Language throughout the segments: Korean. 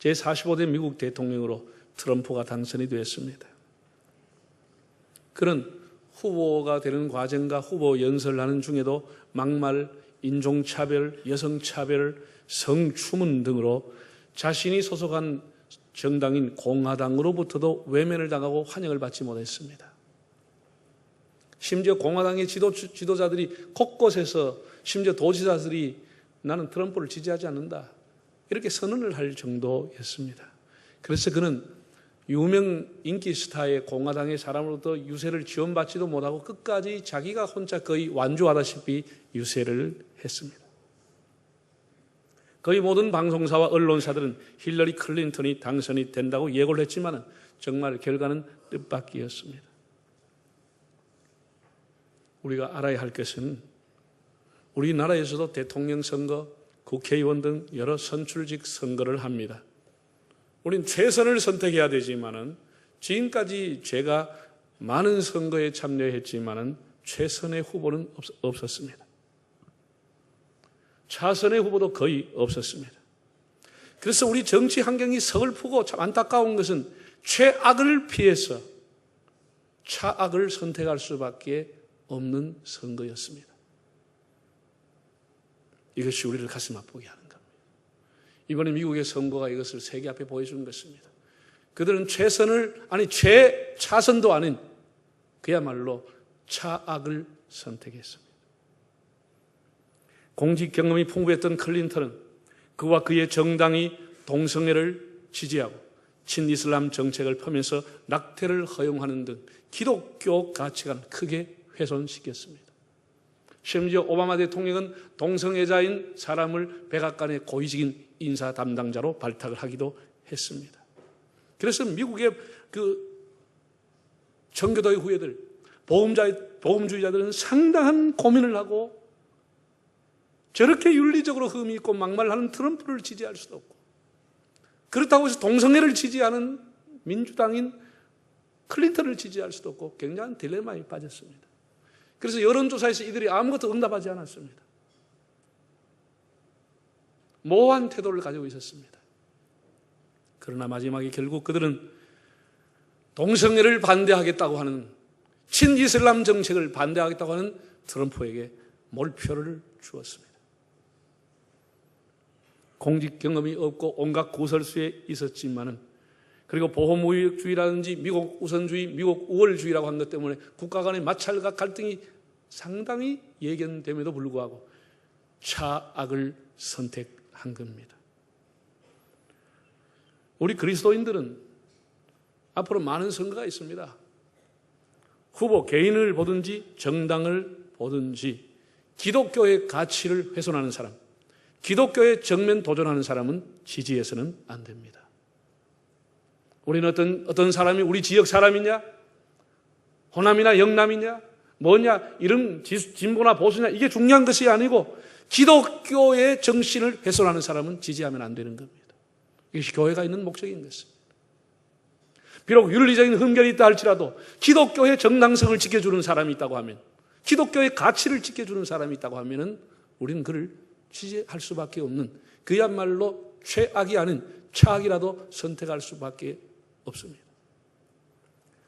제45대 미국 대통령으로 트럼프가 당선이 되었습니다. 그런 후보가 되는 과정과 후보 연설하는 중에도 막말, 인종차별, 여성차별, 성추문 등으로 자신이 소속한 정당인 공화당으로부터도 외면을 당하고 환영을 받지 못했습니다. 심지어 공화당의 지도, 지도자들이 곳곳에서 심지어 도지사들이 나는 트럼프를 지지하지 않는다. 이렇게 선언을 할 정도였습니다. 그래서 그는 유명 인기 스타의 공화당의 사람으로부터 유세를 지원받지도 못하고 끝까지 자기가 혼자 거의 완주하다시피 유세를 했습니다. 거의 모든 방송사와 언론사들은 힐러리 클린턴이 당선이 된다고 예고를 했지만 정말 결과는 뜻밖이었습니다. 우리가 알아야 할 것은 우리나라에서도 대통령 선거, 국회의원 등 여러 선출직 선거를 합니다. 우린 최선을 선택해야 되지만은 지금까지 제가 많은 선거에 참여했지만은 최선의 후보는 없, 었습니다 차선의 후보도 거의 없었습니다. 그래서 우리 정치 환경이 서글프고 참 안타까운 것은 최악을 피해서 차악을 선택할 수밖에 없는 선거였습니다. 이것이 우리를 가슴 아프게 하는 겁니다. 이번에 미국의 선거가 이것을 세계 앞에 보여주는 것입니다. 그들은 최선을, 아니, 최차선도 아닌 그야말로 차악을 선택했습니다. 공직 경험이 풍부했던 클린턴은 그와 그의 정당이 동성애를 지지하고 친이슬람 정책을 펴면서 낙태를 허용하는 등 기독교 가치관 크게 훼손시켰습니다. 심지어 오바마 대통령은 동성애자인 사람을 백악관의 고위직인 인사 담당자로 발탁을 하기도 했습니다. 그래서 미국의 그 청교도의 후예들, 보험자, 보험주의자들은 상당한 고민을 하고 저렇게 윤리적으로 흠이 있고 막말하는 트럼프를 지지할 수도 없고 그렇다고 해서 동성애를 지지하는 민주당인 클린턴을 지지할 수도 없고 굉장한 딜레마에 빠졌습니다. 그래서 여론조사에서 이들이 아무것도 응답하지 않았습니다. 모호한 태도를 가지고 있었습니다. 그러나 마지막에 결국 그들은 동성애를 반대하겠다고 하는 친이슬람 정책을 반대하겠다고 하는 트럼프에게 몰표를 주었습니다. 공직 경험이 없고 온갖 구설수에 있었지만은 그리고 보호무역주의라든지 미국 우선주의, 미국 우월주의라고 한것 때문에 국가 간의 마찰과 갈등이 상당히 예견됨에도 불구하고 차악을 선택한 겁니다. 우리 그리스도인들은 앞으로 많은 선거가 있습니다. 후보 개인을 보든지 정당을 보든지 기독교의 가치를 훼손하는 사람, 기독교에 정면 도전하는 사람은 지지해서는 안 됩니다. 우리는 어떤, 어떤 사람이 우리 지역 사람이냐? 호남이나 영남이냐? 뭐냐? 이런 진보나 보수냐? 이게 중요한 것이 아니고 기독교의 정신을 훼손하는 사람은 지지하면 안 되는 겁니다. 이것이 교회가 있는 목적인 것입니다. 비록 윤리적인 흠결이 있다 할지라도 기독교의 정당성을 지켜주는 사람이 있다고 하면 기독교의 가치를 지켜주는 사람이 있다고 하면은 우리는 그를 지지할 수밖에 없는 그야말로 최악이 아닌 차악이라도 선택할 수밖에 없습니다.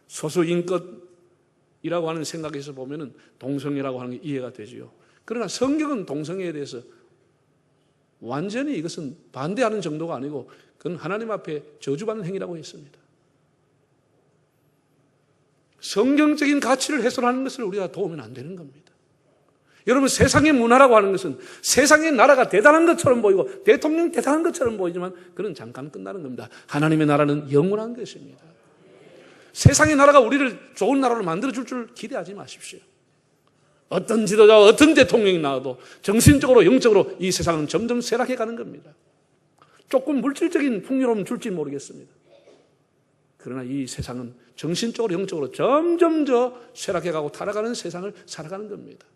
소수인권이라고 하는 생각에서 보면은 동성애라고 하는 게 이해가 되지요. 그러나 성경은 동성애에 대해서 완전히 이것은 반대하는 정도가 아니고 그건 하나님 앞에 저주받는 행위라고 했습니다. 성경적인 가치를 훼손하는 것을 우리가 도우면 안 되는 겁니다. 여러분 세상의 문화라고 하는 것은 세상의 나라가 대단한 것처럼 보이고 대통령 대단한 것처럼 보이지만 그는 잠깐 끝나는 겁니다. 하나님의 나라는 영원한 것입니다. 세상의 나라가 우리를 좋은 나라로 만들어줄 줄 기대하지 마십시오. 어떤 지도자와 어떤 대통령이 나와도 정신적으로 영적으로 이 세상은 점점 쇠락해 가는 겁니다. 조금 물질적인 풍요로움 줄지 모르겠습니다. 그러나 이 세상은 정신적으로 영적으로 점점 더 쇠락해 가고 타락하는 세상을 살아가는 겁니다.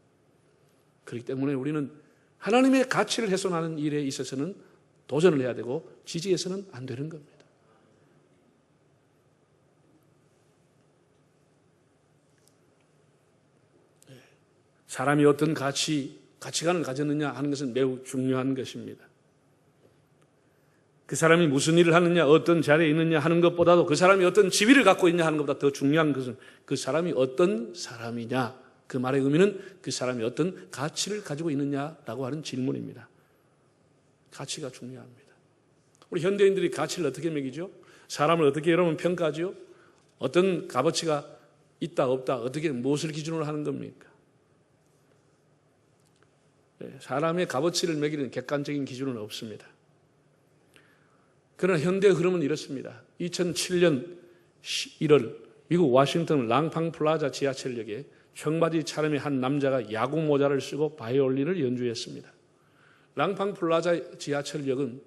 그렇기 때문에 우리는 하나님의 가치를 훼손하는 일에 있어서는 도전을 해야 되고 지지해서는 안 되는 겁니다. 네. 사람이 어떤 가치, 가치관을 가졌느냐 하는 것은 매우 중요한 것입니다. 그 사람이 무슨 일을 하느냐, 어떤 자리에 있느냐 하는 것보다도 그 사람이 어떤 지위를 갖고 있냐 하는 것보다 더 중요한 것은 그 사람이 어떤 사람이냐. 그 말의 의미는 그 사람이 어떤 가치를 가지고 있느냐라고 하는 질문입니다. 가치가 중요합니다. 우리 현대인들이 가치를 어떻게 매기죠? 사람을 어떻게 여러분 평가하죠? 어떤 값어치가 있다 없다 어떻게 무엇을 기준으로 하는 겁니까? 네, 사람의 값어치를 매기는 객관적인 기준은 없습니다. 그러나 현대의 흐름은 이렇습니다. 2007년 1월 미국 워싱턴 랑팡 플라자 지하철역에 청바지 차림의 한 남자가 야구 모자를 쓰고 바이올린을 연주했습니다. 랑팡 플라자 지하철역은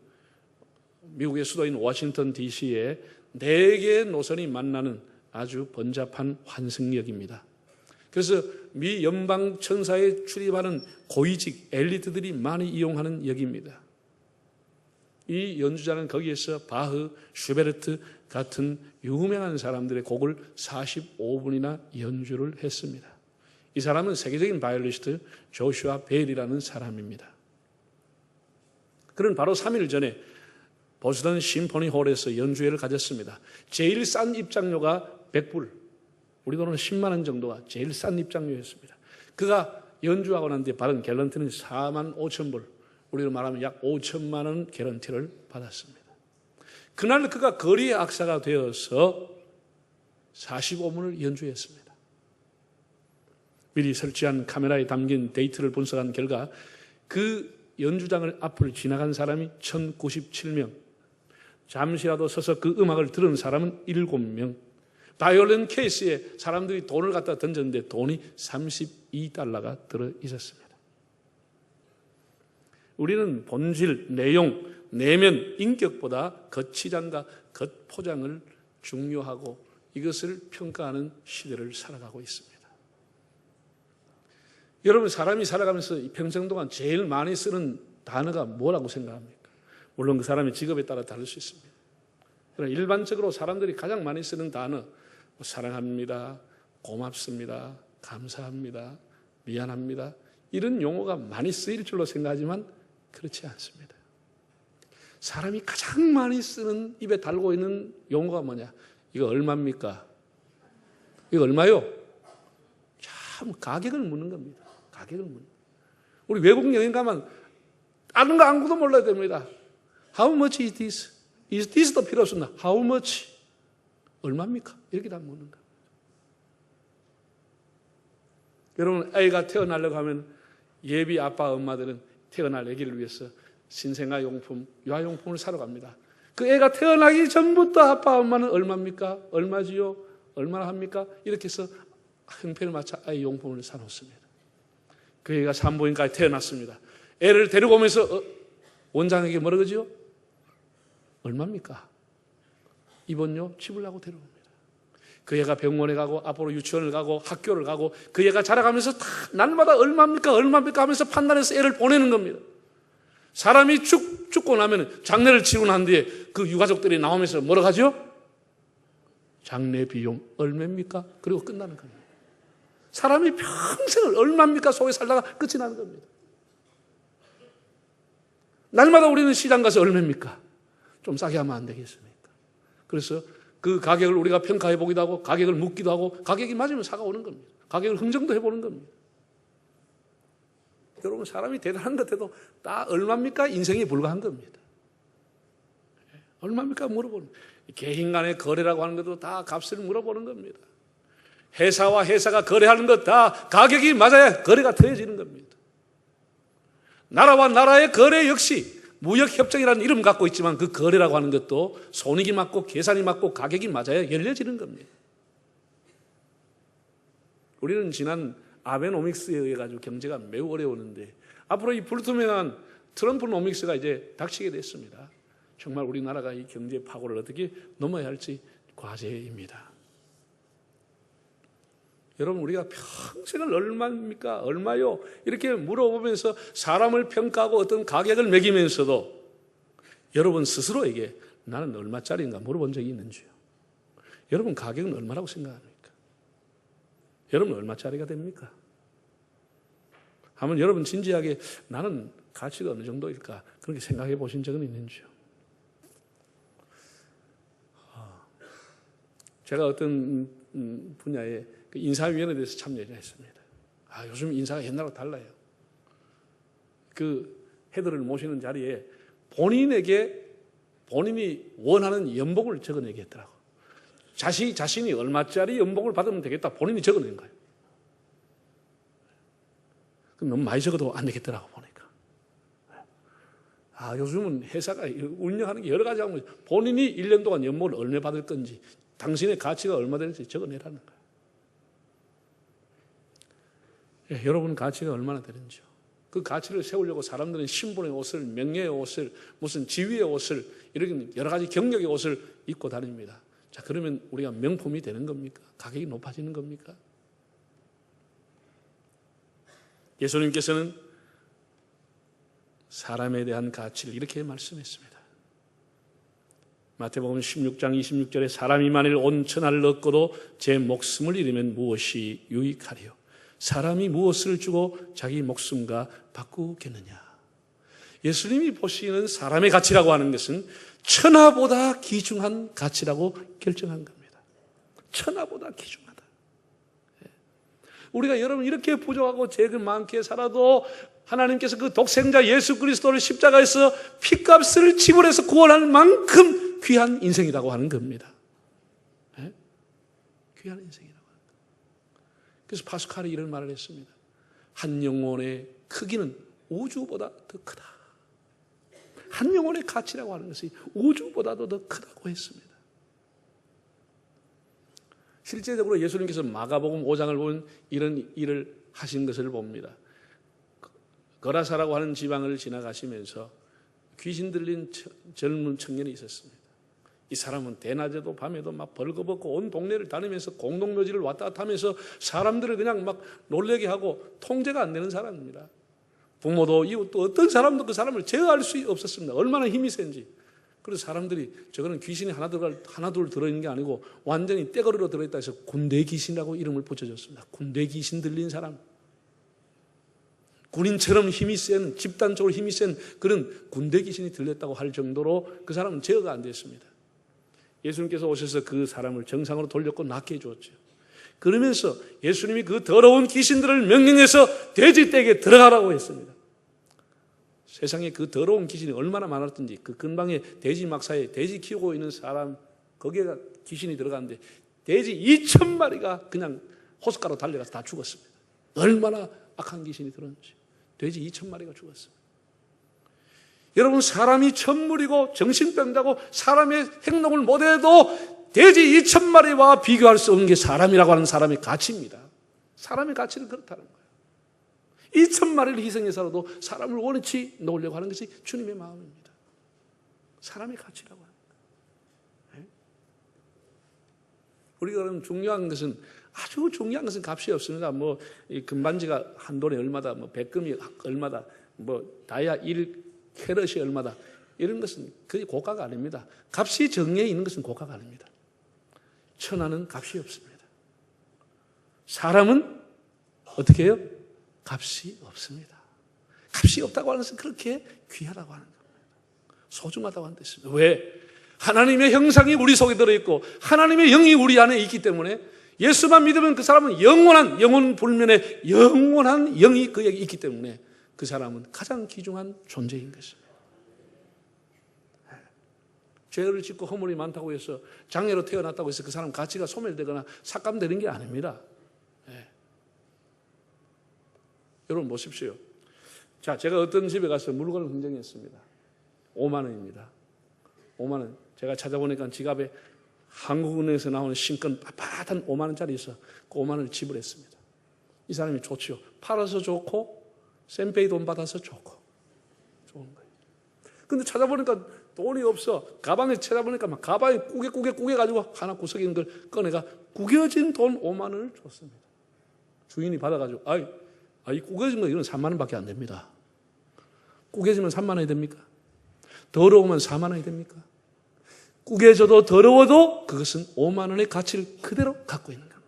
미국의 수도인 워싱턴 DC에 네 개의 노선이 만나는 아주 번잡한 환승역입니다. 그래서 미 연방 천사에 출입하는 고위직 엘리트들이 많이 이용하는 역입니다. 이 연주자는 거기에서 바흐, 슈베르트 같은 유명한 사람들의 곡을 45분이나 연주를 했습니다. 이 사람은 세계적인 바이올리스트 조슈아 벨이라는 사람입니다. 그는 바로 3일 전에 보스턴 심포니 홀에서 연주회를 가졌습니다. 제일 싼 입장료가 100불, 우리 돈으로 10만 원 정도가 제일 싼 입장료였습니다. 그가 연주하고 난 뒤에 받은 갤런티는 4만 5천 불, 우리로 말하면 약 5천만 원 개런티를 받았습니다. 그날 그가 거리의 악사가 되어서 45분을 연주했습니다. 미리 설치한 카메라에 담긴 데이터를 분석한 결과 그 연주장을 앞을 지나간 사람이 1097명, 잠시라도 서서 그 음악을 들은 사람은 7명, 바이올린 케이스에 사람들이 돈을 갖다 던졌는데 돈이 32달러가 들어 있었습니다. 우리는 본질, 내용, 내면, 인격보다 겉치장과 겉포장을 중요하고 이것을 평가하는 시대를 살아가고 있습니다. 여러분, 사람이 살아가면서 평생 동안 제일 많이 쓰는 단어가 뭐라고 생각합니까? 물론 그 사람의 직업에 따라 다를 수 있습니다. 그러나 일반적으로 사람들이 가장 많이 쓰는 단어, 뭐 사랑합니다, 고맙습니다, 감사합니다, 미안합니다. 이런 용어가 많이 쓰일 줄로 생각하지만 그렇지 않습니다. 사람이 가장 많이 쓰는 입에 달고 있는 용어가 뭐냐? 이거 얼마입니까? 이거 얼마요? 참 가격을 묻는 겁니다. 가격을 묻는. 우리 외국 여행 가면 다른 거 아무것도 몰라야 됩니다. How much is this? Is this도 필요 없습니다. How much? 얼마입니까? 이렇게 다 묻는 겁니다. 여러분, 아이가 태어나려고 하면 예비 아빠, 엄마들은 태어날 아기를 위해서 신생아 용품, 유아용품을 사러 갑니다. 그 애가 태어나기 전부터 아빠, 엄마는 얼마입니까? 얼마지요? 얼마나 합니까? 이렇게 해서 형편을 맞춰 아이 용품을 사놓습니다. 그 애가 산부인과에 태어났습니다. 애를 데리고 오면서 어, 원장에게 뭐라 그러지요? 얼마입니까? 입원료 치불라고 데려옵니다. 그 애가 병원에 가고 앞으로 유치원을 가고 학교를 가고 그 애가 자라가면서 다 날마다 얼마입니까 얼마입니까 하면서 판단해서 애를 보내는 겁니다. 사람이 죽, 죽고 나면 장례를 치르고 난 뒤에 그 유가족들이 나오면서 뭐라 하죠? 장례 비용 얼마입니까? 그리고 끝나는 겁니다. 사람이 평생을 얼마입니까 속에 살다가 끝이 나는 겁니다. 날마다 우리는 시장 가서 얼마입니까? 좀 싸게 하면 안 되겠습니까? 그래서 그 가격을 우리가 평가해 보기도 하고 가격을 묻기도 하고 가격이 맞으면 사가 오는 겁니다. 가격을 흥정도 해보는 겁니다. 여러분 사람이 대단한 것 해도 다 얼마입니까? 인생이 불과한 겁니다. 얼마입니까? 물어보는 개인 간의 거래라고 하는 것도 다 값을 물어보는 겁니다. 회사와 회사가 거래하는 것 다 가격이 맞아야 거래가 터져지는 겁니다. 나라와 나라의 거래 역시 무역협정이라는 이름 갖고 있지만 그 거래라고 하는 것도 손익이 맞고 계산이 맞고 가격이 맞아야 열려지는 겁니다. 우리는 지난 아베노믹스에 의해 가지고 경제가 매우 어려웠는데 앞으로 이 불투명한 트럼프 노믹스가 이제 닥치게 됐습니다. 정말 우리나라가 이 경제 파고를 어떻게 넘어야 할지 과제입니다. 여러분 우리가 평생을 얼마입니까? 얼마요? 이렇게 물어보면서 사람을 평가하고 어떤 가격을 매기면서도 여러분 스스로에게 나는 얼마짜리인가 물어본 적이 있는지요? 여러분 가격은 얼마라고 생각합니까? 여러분 얼마짜리가 됩니까? 하면 여러분 진지하게 나는 가치가 어느 정도일까 그렇게 생각해 보신 적은 있는지요? 아, 제가 어떤 음, 분야에 그 인사위원회에 대해서 참여를 했습니다. 아, 요즘 인사가 옛날과 달라요. 그 헤드를 모시는 자리에 본인에게 본인이 원하는 연봉을 적어내게 했더라고. 자신, 자신이 얼마짜리 연봉을 받으면 되겠다. 본인이 적어낸 거예요. 그럼 너무 많이 적어도 안 되겠더라고, 보니까. 아, 요즘은 회사가 운영하는 게 여러 가지 하고 본인이 1년 동안 연봉을 얼마 받을 건지, 당신의 가치가 얼마 되는지 적어내라는 거예요. 예, 여러분 가치가 얼마나 되는지요. 그 가치를 세우려고 사람들은 신분의 옷을, 명예의 옷을, 무슨 지위의 옷을, 이런 여러 가지 경력의 옷을 입고 다닙니다. 자, 그러면 우리가 명품이 되는 겁니까? 가격이 높아지는 겁니까? 예수님께서는 사람에 대한 가치를 이렇게 말씀했습니다. 마태복음 16장 26절에 사람이 만일 온 천하를 얻고도 제 목숨을 잃으면 무엇이 유익하리요? 사람이 무엇을 주고 자기 목숨과 바꾸겠느냐? 예수님이 보시는 사람의 가치라고 하는 것은 천하보다 귀중한 가치라고 결정한 겁니다. 천하보다 귀중하다. 예. 우리가 여러분 이렇게 부족하고 죄가 많게 살아도 하나님께서 그 독생자 예수 그리스도를 십자가에서 피값을 지불해서 구원할 만큼 귀한 인생이라고 하는 겁니다. 네? 귀한 겁니다. 그래서 파스칼이 이런 말을 했습니다. 한 영혼의 크기는 우주보다 더 크다. 한 영혼의 가치라고 하는 것이 우주보다도 더 크다고 했습니다. 실제적으로 예수님께서 마가복음 5장을 보면 이런 일을 하신 것을 봅니다. 거라사라고 하는 지방을 지나가시면서 귀신 들린 젊은 청년이 있었습니다. 이 사람은 대낮에도 밤에도 막 벌거벗고 온 동네를 다니면서 공동묘지를 왔다 갔다 하면서 사람들을 그냥 막 놀래게 하고 통제가 안 되는 사람입니다. 부모도 이웃도 어떤 사람도 그 사람을 제어할 수 없었습니다. 얼마나 힘이 센지. 그래서 사람들이 저거는 귀신이 하나 들어 하나 둘 들어 있는 게 아니고 완전히 떼거리로 들어 있다 해서 군대 귀신이라고 이름을 붙여줬습니다. 군대 귀신 들린 사람. 군인처럼 힘이 센, 집단적으로 힘이 센 그런 군대 귀신이 들렸다고 할 정도로 그 사람은 제어가 안 됐습니다. 예수님께서 오셔서 그 사람을 정상으로 돌렸고 낫게 해주었죠. 그러면서 예수님이 그 더러운 귀신들을 명령해서 돼지 떼게 들어가라고 했습니다. 세상에 그 더러운 귀신이 얼마나 많았던지 그 근방에 돼지 막사에 돼지 키우고 있는 사람 거기에 귀신이 들어갔는데 돼지 2천 마리가 그냥 호숫가로 달려가서 다 죽었습니다. 얼마나 악한 귀신이 들었는지 돼지 2천 마리가 죽었습니다. 여러분 사람이 천물이고 정신병자고 사람의 행동을 못해도 돼지 2천 마리와 비교할 수 없는 게 사람이라고 하는 사람의 가치입니다. 사람의 가치는 그렇다는 거예요. 2천 마리를 희생해서라도 사람을 원치 놓으려고 하는 것이 주님의 마음입니다. 사람의 가치라고 하는 거예요. 우리가 그럼 중요한 것은 아주 중요한 것은 값이 없습니다. 뭐 금반지가 한 돈에 얼마다, 뭐 백금이 얼마다, 뭐 다이아 1 캐럿이 얼마다 이런 것은 그게 고가가 아닙니다. 값이 정해에 있는 것은 고가가 아닙니다. 천하는 값이 없습니다. 사람은 어떻게 해요? 값이 없습니다. 값이 없다고 하는 것은 그렇게 귀하다고 하는 겁니다. 소중하다고 하는 뜻입니다. 왜? 하나님의 형상이 우리 속에 들어있고 하나님의 영이 우리 안에 있기 때문에 예수만 믿으면 그 사람은 영원한 영혼 불면의 영원한 영이 그에게 있기 때문에 그 사람은 가장 귀중한 존재인 것입니다. 죄를 짓고 허물이 많다고 해서 장애로 태어났다고 해서 그 사람 가치가 소멸되거나 삭감되는 게 아닙니다. 네. 여러분 보십시오. 자, 제가 어떤 집에 가서 물건을 흥정했습니다. 5만 원입니다. 5만 원. 제가 찾아보니까 지갑에 한국은행에서 나오는 신권 빳빳한 5만 원짜리 있어. 그 5만 원을 지불했습니다. 이 사람이 좋지요. 팔아서 좋고 센페이 돈 받아서 좋고 좋은 거예요. 근데 찾아보니까 돈이 없어. 가방에 찾아보니까 막 가방에 꾸게 꾸게 가지고 하나 구석에 있는 걸 꺼내가 구겨진 돈 5만 원을 줬습니다. 주인이 받아가지고 아이, 아이 구겨진 거 이건 3만 원밖에 안 됩니다. 구겨지면 3만 원이 됩니까? 더러우면 4만 원이 됩니까? 구겨져도 더러워도 그것은 5만 원의 가치를 그대로 갖고 있는 겁니다.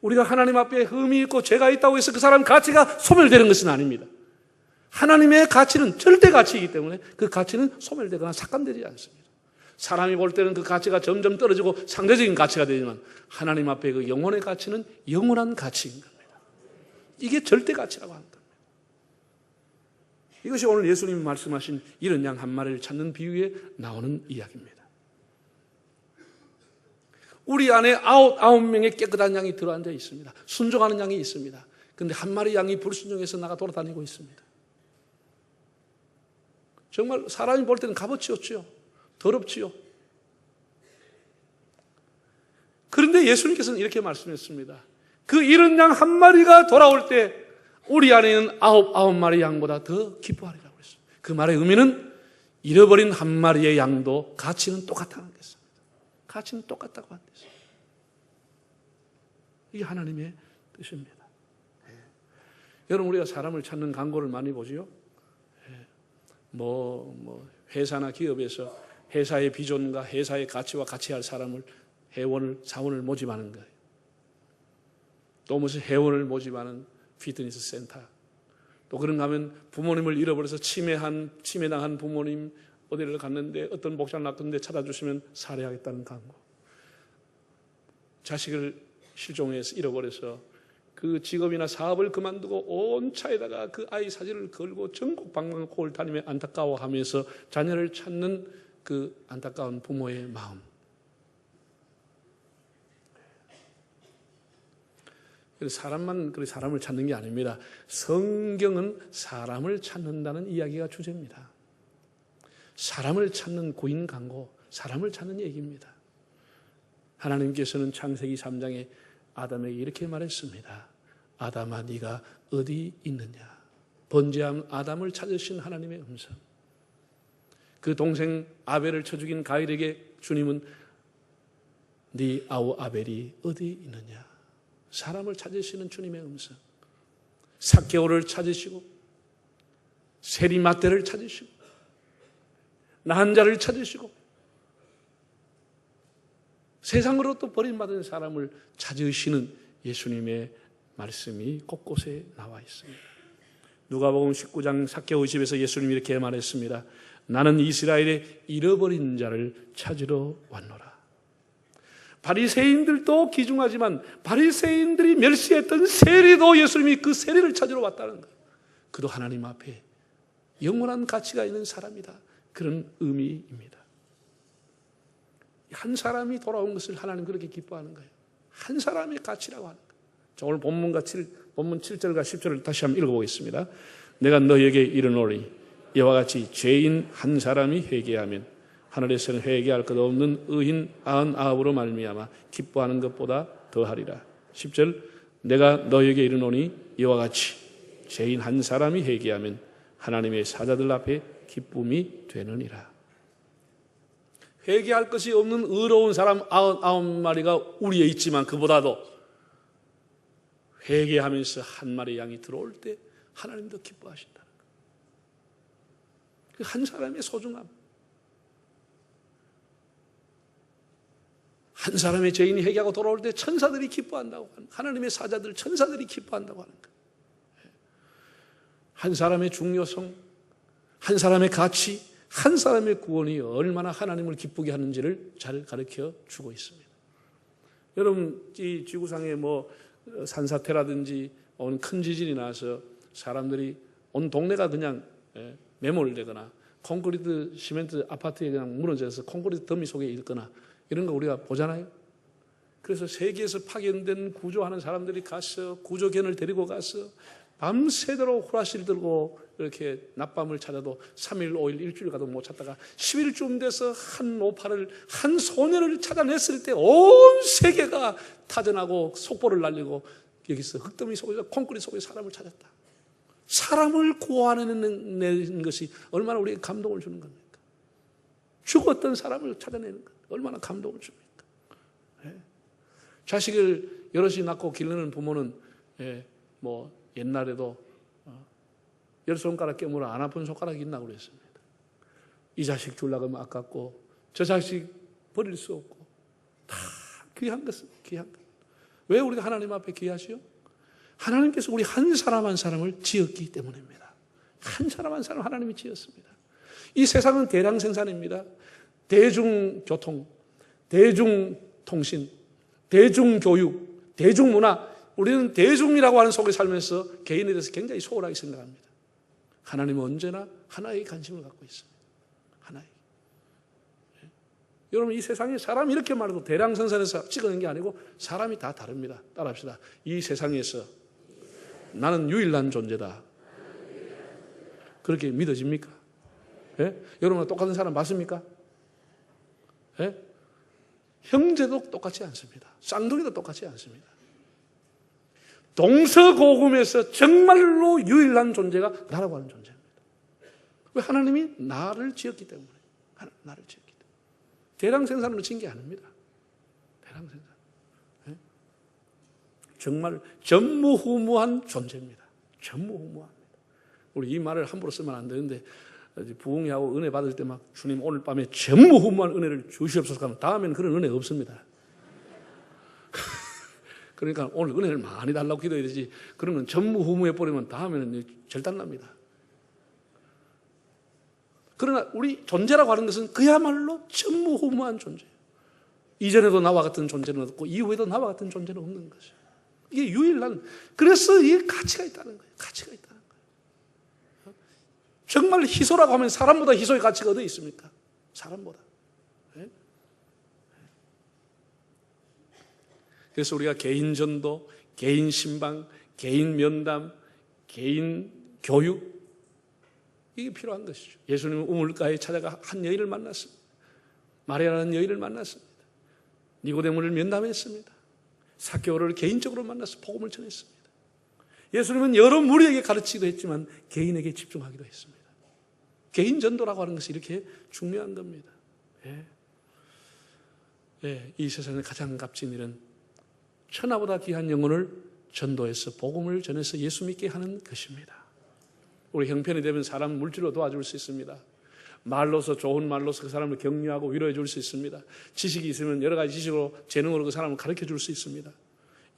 우리가 하나님 앞에 흠이 있고 죄가 있다고 해서 그 사람 가치가 소멸되는 것은 아닙니다. 하나님의 가치는 절대 가치이기 때문에 그 가치는 소멸되거나 삭감되지 않습니다. 사람이 볼 때는 그 가치가 점점 떨어지고 상대적인 가치가 되지만 하나님 앞에 그 영혼의 가치는 영원한 가치인 겁니다. 이게 절대 가치라고 하는 겁니다. 이것이 오늘 예수님이 말씀하신 이런 양 한 마리를 찾는 비유에 나오는 이야기입니다. 우리 안에 아홉, 아홉 명의 깨끗한 양이 들어앉아 있습니다. 순종하는 양이 있습니다. 근데 한 마리 양이 불순종해서 나가 돌아다니고 있습니다. 정말 사람이 볼 때는 값어치 없지요. 더럽지요. 그런데 예수님께서는 이렇게 말씀했습니다. 그 이런 양한 마리가 돌아올 때 우리 안에 있는 아홉, 아홉 마리 양보다 더 기뻐하리라고 했어요. 그 말의 의미는 잃어버린 한 마리의 양도 가치는 똑같다는 것입니다. 가치는 똑같다고 것입니다. 이게 하나님의 뜻입니다. 예. 여러분, 우리가 사람을 찾는 광고를 많이 보지요? 예. 뭐, 뭐, 회사나 기업에서 회사의 비전과 회사의 가치와 같이 할 사람을 회원을, 사원을 모집하는 거예요. 또 무슨 회원을 모집하는 피트니스 센터. 또 그런가 하면 부모님을 잃어버려서 치매한, 치매당한 부모님 어디를 갔는데 어떤 목장 낚는데 찾아주시면 살해하겠다는 광고. 자식을 실종해서 잃어버려서 그 직업이나 사업을 그만두고 온 차에다가 그 아이 사진을 걸고 전국 방방곡을 다니며 안타까워하면서 자녀를 찾는 그 안타까운 부모의 마음. 사람만 그 사람을 찾는 게 아닙니다. 성경은 사람을 찾는다는 이야기가 주제입니다. 사람을 찾는 고인 강고, 사람을 찾는 얘기입니다. 하나님께서는 창세기 3장에 아담에게 이렇게 말했습니다. 아담아 네가 어디 있느냐? 번제함 아담을 찾으신 하나님의 음성. 그 동생 아벨을 쳐 죽인 가일에게 주님은 네 아우 아벨이 어디 있느냐? 사람을 찾으시는 주님의 음성. 사개오를 찾으시고 세리마대를 찾으시고 나한 자를 찾으시고 세상으로 또 버림받은 사람을 찾으시는 예수님의 말씀이 곳곳에 나와 있습니다. 누가복음 19장 사개오 20에서 예수님이 이렇게 말했습니다. 나는 이스라엘의 잃어버린 자를 찾으러 왔노라. 바리새인들도 기중하지만 바리새인들이 멸시했던 세리도 예수님이 그 세리를 찾으러 왔다는 거예요. 그도 하나님 앞에 영원한 가치가 있는 사람이다. 그런 의미입니다. 한 사람이 돌아온 것을 하나님 그렇게 기뻐하는 거예요. 한 사람의 가치라고 하는 거예요. 자, 오늘 본문과 7, 본문 7절과 10절을 다시 한번 읽어보겠습니다. 내가 너에게 이르노니 이와 같이 죄인 한 사람이 회개하면 하늘에서는 회개할 것 없는 의인 아흔 아홉으로 말미암아 기뻐하는 것보다 더하리라. 10절 내가 너에게 이르노니 이와 같이 죄인 한 사람이 회개하면 하나님의 사자들 앞에 기쁨이 되느니라. 회개할 것이 없는 의로운 사람 아홉 마리가 우리에 있지만 그보다도 회개하면서 한 마리 양이 들어올 때 하나님도 기뻐하신다는 거. 그한 사람의 소중함. 한 사람의 죄인이 회개하고 돌아올 때 천사들이 기뻐한다고 하는 하나님의 사자들 천사들이 기뻐한다고 하는 것. 한 사람의 중요성, 한 사람의 가치, 한 사람의 구원이 얼마나 하나님을 기쁘게 하는지를 잘 가르쳐 주고 있습니다. 여러분, 이 지구상에 뭐 산사태라든지 큰 지진이 나서 사람들이 온 동네가 그냥 매몰되거나 콘크리트 시멘트 아파트에 그냥 무너져서 콘크리트 더미 속에 있거나 이런 거 우리가 보잖아요. 그래서 세계에서 파견된 구조하는 사람들이 가서 구조견을 데리고 가서 밤새도록 후라시를 들고 이렇게 낮밤을 찾아도 3일, 5일, 일주일 가도 못 찾다가 10일쯤 돼서 한 오파를, 한 소년을 찾아냈을 때 온 세계가 타전하고 속보를 날리고 여기서 흙더미 속에서 콘크리트 속에 사람을 찾았다. 사람을 구원해내는 것이 얼마나 우리에게 감동을 주는 겁니까? 죽었던 사람을 찾아내는 것. 얼마나 감동을 줍니까? 예. 자식을 여럿이 낳고 기르는 부모는 예, 뭐 옛날에도 어, 열 손가락 깨물어 안 아픈 손가락이 있나 그랬습니다. 이 자식 줄라고 하면 아깝고 저 자식 버릴 수 없고 다 귀한 것은 귀한 것. 왜 우리가 하나님 앞에 귀하시오? 하나님께서 우리 한 사람 한 사람을 지었기 때문입니다. 한 사람 한 사람 하나님이 지었습니다. 이 세상은 대량 생산입니다. 대중교통, 대중통신, 대중교육, 대중문화, 우리는 대중이라고 하는 속에 살면서 개인에 대해서 굉장히 소홀하게 생각합니다. 하나님은 언제나 하나의 관심을 갖고 있습니다. 하나의. 예. 여러분 이 세상에 사람이 이렇게 말해도 대량생산에서 찍어낸 게 아니고 사람이 다 다릅니다. 따라합시다. 이 세상에서 나는 유일한 존재다. 그렇게 믿어집니까? 예? 여러분 똑같은 사람 맞습니까? 예? 형제도 똑같지 않습니다. 쌍둥이도 똑같지 않습니다. 동서고금에서 정말로 유일한 존재가 나라고 하는 존재입니다. 왜 하나님이 나를 지었기 때문에. 하나, 나를 지었기 때문에. 대량 생산으로 진 게 아닙니다. 대량 생산. 예? 정말 전무후무한 존재입니다. 전무후무합니다. 우리 이 말을 함부로 쓰면 안 되는데 부흥회하고 은혜 받을 때 막 주님 오늘 밤에 전무후무한 은혜를 주시옵소서 하면 다음에는 그런 은혜 없습니다. 그러니까 오늘 은혜를 많이 달라고 기도해야 되지. 그러면 전무후무해 버리면 다음에는 절단납니다. 그러나 우리 존재라고 하는 것은 그야말로 전무후무한 존재예요. 이전에도 나와 같은 존재는 없고 이후에도 나와 같은 존재는 없는 것이에요. 이게 유일한 그래서 이게 가치가 있다는 거예요. 가치가 있다는 거예요. 정말 희소라고 하면 사람보다 희소의 가치가 어디 있습니까? 사람보다. 그래서 우리가 개인 전도, 개인 신방, 개인 면담, 개인 교육 이게 필요한 것이죠. 예수님은 우물가에 찾아가 한 여인을 만났습니다. 마리아라는 여인을 만났습니다. 니고데모를 면담했습니다. 사케오를 개인적으로 만나서 복음을 전했습니다. 예수님은 여러 무리에게 가르치기도 했지만 개인에게 집중하기도 했습니다. 개인 전도라고 하는 것이 이렇게 중요한 겁니다. 예. 예, 이 세상에 가장 값진 일은 천하보다 귀한 영혼을 전도해서 복음을 전해서 예수 믿게 하는 것입니다. 우리 형편이 되면 사람 물질로 도와줄 수 있습니다. 말로서 좋은 말로서 그 사람을 격려하고 위로해 줄 수 있습니다. 지식이 있으면 여러 가지 지식으로 재능으로 그 사람을 가르쳐 줄 수 있습니다.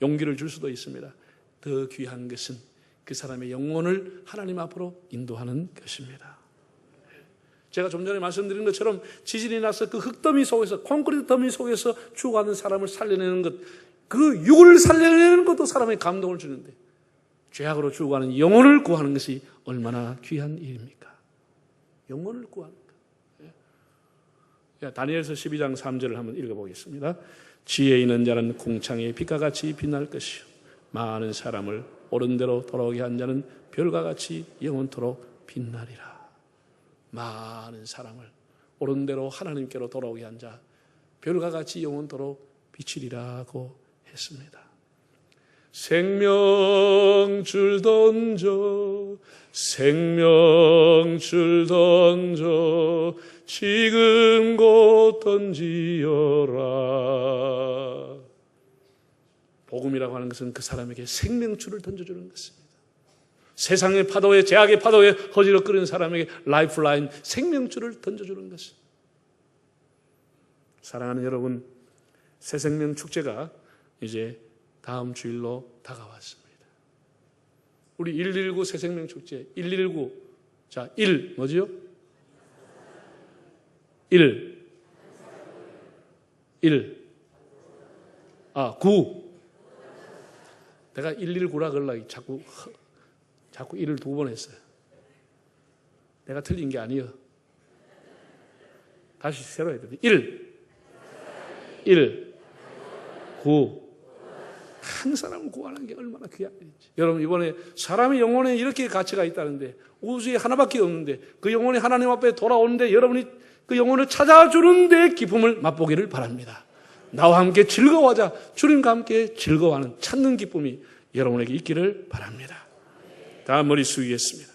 용기를 줄 수도 있습니다. 더 귀한 것은 그 사람의 영혼을 하나님 앞으로 인도하는 것입니다. 제가 좀 전에 말씀드린 것처럼 지진이 나서 그 흙더미 속에서 콘크리트 더미 속에서 죽어가는 사람을 살려내는 것, 그 육을 살려내는 것도 사람의 감동을 주는데 죄악으로 죽어가는 영혼을 구하는 것이 얼마나 귀한 일입니까? 영혼을 구하는 것. 예. 다니엘서 12장 3절을 한번 읽어보겠습니다. 지혜 있는 자는 궁창의 빛과 같이 빛날 것이요 많은 사람을 옳은 대로 돌아오게 한 자는 별과 같이 영원토록 빛나리라. 많은 사람을 옳은 대로 하나님께로 돌아오게 한 자, 별과 같이 영원토록 비치리라고 했습니다. 생명 줄 던져, 생명 줄 던져, 지금 곧 던지어라. 복음이라고 하는 것은 그 사람에게 생명줄을 던져주는 것입니다. 세상의 파도에, 제약의 파도에 허지로 끓는 사람에게 라이프라인, 생명줄을 던져주는 것입니다. 사랑하는 여러분, 새생명 축제가 이제 다음 주일로 다가왔습니다. 우리 119 새생명 축제 119 자, 1 뭐지요? 1 1 아, 9 내가 119라 그러려 자꾸 자꾸 1을 두 번 했어요. 내가 틀린 게 아니요. 다시 새로 해야 돼. 1 1 9. 한 사람을 구하는 게 얼마나 귀한 일인지. 여러분, 이번에 사람의 영혼에 이렇게 가치가 있다는데, 우주에 하나밖에 없는데, 그 영혼이 하나님 앞에 돌아오는데, 여러분이 그 영혼을 찾아주는데 기쁨을 맛보기를 바랍니다. 나와 함께 즐거워하자. 주님과 함께 즐거워하는 찾는 기쁨이 여러분에게 있기를 바랍니다. 다 머리 숙이겠습니다.